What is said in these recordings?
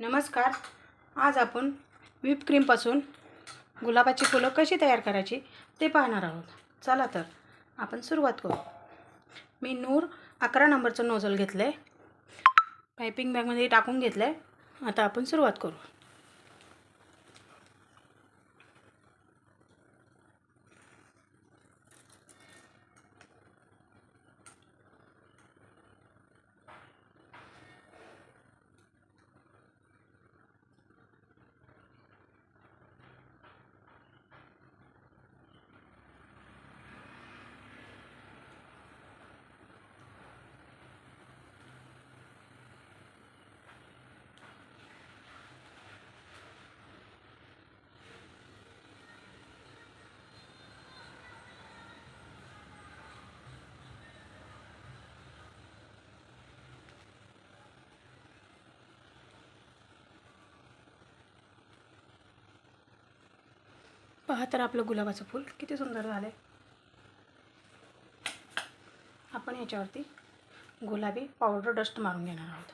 नमस्कार. आज आपण व्हिप क्रीमपासून गुलाबाची फुलं कशी तयार करायची ते पाहणार आहोत. चला तर आपण सुरुवात करू. मी नूर अकरा नंबरचं नोझल घेतलं आहे पायपिंग बॅगमध्ये टाकून घेतलं आहे आता आपण सुरुवात करू. पहा तर आपलं गुलाबाचं फूल किती सुंदर झालं आहे आपण याच्यावरती गुलाबी पावडर डस्ट मारून घेणार आहोत.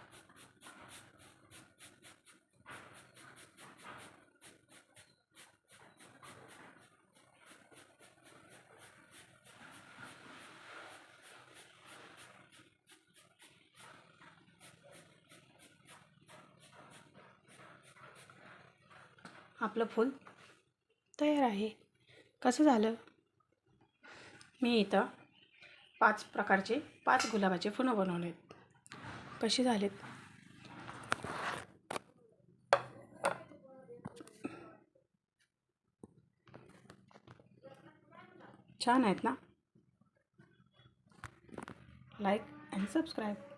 आपलं फूल तयार आहे. कसं झालं? मी इथं पाच प्रकारचे पाच गुलाबाचे फुलं बनवलेत. कसे झालेत? छान आहेत ना? Like and subscribe.